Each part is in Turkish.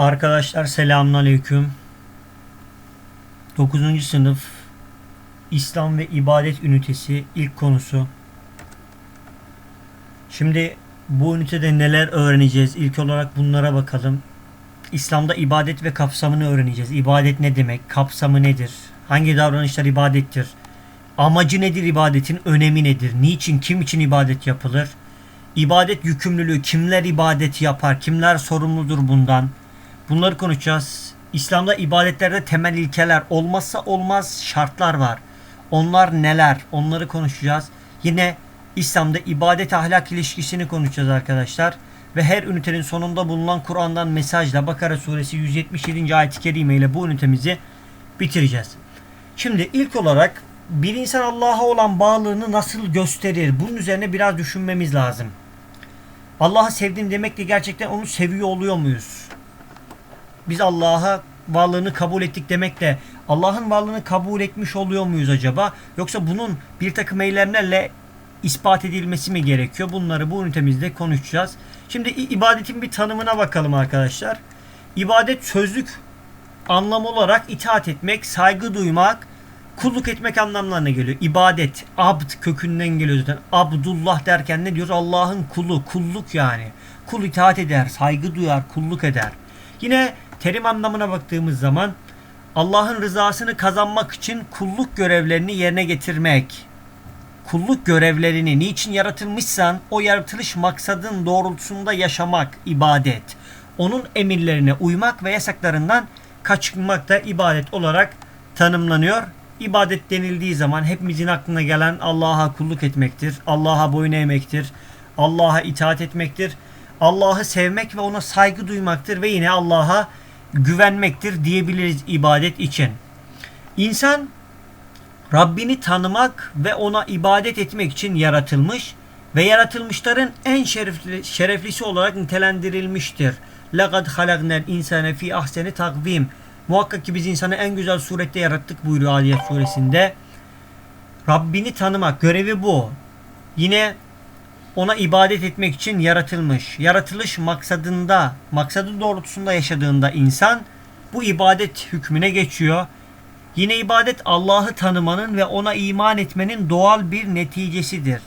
Arkadaşlar selamünaleyküm. 9. sınıf İslam ve İbadet ünitesi ilk konusu. Şimdi bu ünitede neler öğreneceğiz? İlk olarak bunlara bakalım. İslam'da ibadet ve kapsamını öğreneceğiz. İbadet ne demek? Kapsamı nedir? Hangi davranışlar ibadettir? Amacı nedir ibadetin? Önemi nedir? Niçin, kim için ibadet yapılır? İbadet yükümlülüğü, kimler ibadet yapar? Kimler sorumludur bundan? Bunları konuşacağız. İslam'da ibadetlerde temel ilkeler, olmazsa olmaz şartlar var. Onlar neler? Onları konuşacağız. Yine İslam'da ibadet ahlak ilişkisini konuşacağız arkadaşlar. Ve her ünitenin sonunda bulunan Kur'an'dan mesajla Bakara suresi 177. ayet-i kerime ile bu ünitemizi bitireceğiz. Şimdi ilk olarak bir insan Allah'a olan bağlılığını nasıl gösterir? Bunun üzerine biraz düşünmemiz lazım. Allah'ı sevdim demekle gerçekten onu seviyor oluyor muyuz? Biz Allah'a varlığını kabul ettik demekle Allah'ın varlığını kabul etmiş oluyor muyuz acaba? Yoksa bunun bir takım eylemlerle ispat edilmesi mi gerekiyor? Bunları bu ünitemizde konuşacağız. Şimdi ibadetin bir tanımına bakalım arkadaşlar. İbadet sözlük anlam olarak itaat etmek, saygı duymak, kulluk etmek anlamlarına geliyor. İbadet, abd kökünden geliyor zaten. Abdullah derken ne diyoruz? Allah'ın kulu, kulluk yani. Kul itaat eder, saygı duyar, kulluk eder. Yine terim anlamına baktığımız zaman Allah'ın rızasını kazanmak için kulluk görevlerini yerine getirmek. Kulluk görevlerini niçin yaratılmışsan o yaratılış maksadın doğrultusunda yaşamak ibadet. Onun emirlerine uymak ve yasaklarından kaçınmak da ibadet olarak tanımlanıyor. İbadet denildiği zaman hepimizin aklına gelen Allah'a kulluk etmektir. Allah'a boyun eğmektir. Allah'a itaat etmektir. Allah'ı sevmek ve ona saygı duymaktır ve yine Allah'a güvenmektir diyebiliriz ibadet için. İnsan Rabbini tanımak ve ona ibadet etmek için yaratılmış ve yaratılmışların en şerefli, şereflisi olarak nitelendirilmiştir. لَقَدْ خَلَقْنَا الْاِنْسَانَ ف۪ي ahseni takvim. Muhakkak ki biz insanı en güzel surette yarattık buyuruyor Aliyet suresinde. Rabbini tanımak görevi bu. Yine ona ibadet etmek için yaratılmış. Yaratılış maksadında, maksadı doğrultusunda yaşadığında insan bu ibadet hükmüne geçiyor. Yine ibadet Allah'ı tanımanın ve ona iman etmenin doğal bir neticesidir.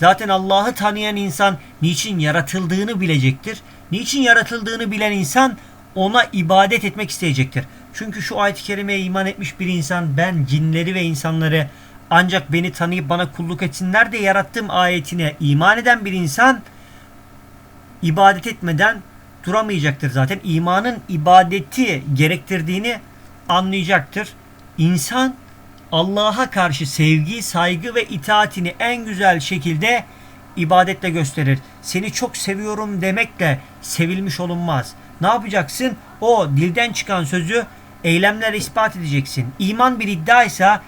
Zaten Allah'ı tanıyan insan niçin yaratıldığını bilecektir. Niçin yaratıldığını bilen insan ona ibadet etmek isteyecektir. Çünkü şu ayet-i kerimeye iman etmiş bir insan ben cinleri ve insanları ancak beni tanıyıp bana kulluk etsinler de yarattığım ayetine iman eden bir insan ibadet etmeden duramayacaktır zaten. İmanın ibadeti gerektirdiğini anlayacaktır. İnsan Allah'a karşı sevgi, saygı ve itaatini en güzel şekilde ibadetle gösterir. Seni çok seviyorum demekle sevilmiş olunmaz. Ne yapacaksın? O dilden çıkan sözü eylemler ispat edeceksin. İman bir iddia ise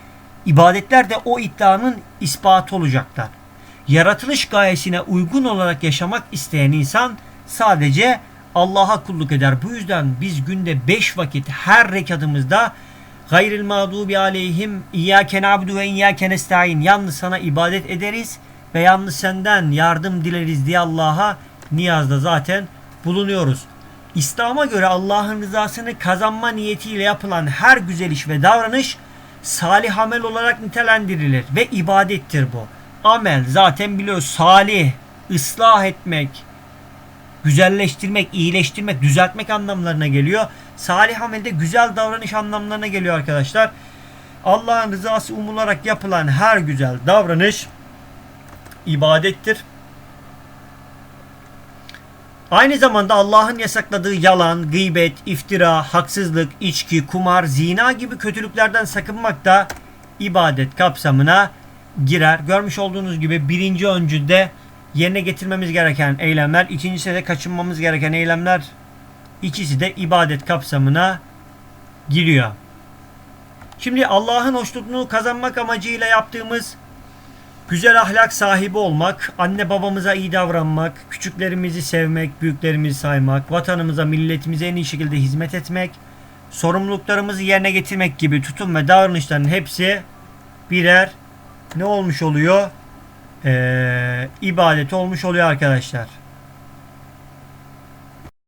ibadetler de o iddianın ispatı olacaklar. Yaratılış gayesine uygun olarak yaşamak isteyen insan sadece Allah'a kulluk eder. Bu yüzden biz günde 5 vakit her rekatımızda gayril mağdubi aleyhim iyyâke na'budu ve iyyâke nestaîn yalnız sana ibadet ederiz ve yalnız senden yardım dileriz diye Allah'a niyazda zaten bulunuyoruz. İslam'a göre Allah'ın rızasını kazanma niyetiyle yapılan her güzel iş ve davranış salih amel olarak nitelendirilir ve ibadettir bu. Amel zaten biliyoruz salih, ıslah etmek, güzelleştirmek, iyileştirmek, düzeltmek anlamlarına geliyor. Salih amelde güzel davranış anlamlarına geliyor arkadaşlar. Allah'ın rızası umularak yapılan her güzel davranış ibadettir. Aynı zamanda Allah'ın yasakladığı yalan, gıybet, iftira, haksızlık, içki, kumar, zina gibi kötülüklerden sakınmak da ibadet kapsamına girer. Görmüş olduğunuz gibi birinci öncülde yerine getirmemiz gereken eylemler, ikincisi de kaçınmamız gereken eylemler ikisi de ibadet kapsamına giriyor. Şimdi Allah'ın hoşnutluğunu kazanmak amacıyla yaptığımız güzel ahlak sahibi olmak, anne babamıza iyi davranmak, küçüklerimizi sevmek, büyüklerimizi saymak, vatanımıza, milletimize en iyi şekilde hizmet etmek, sorumluluklarımızı yerine getirmek gibi tutum ve davranışların hepsi birer ne olmuş oluyor? Ee, ibadet olmuş oluyor arkadaşlar.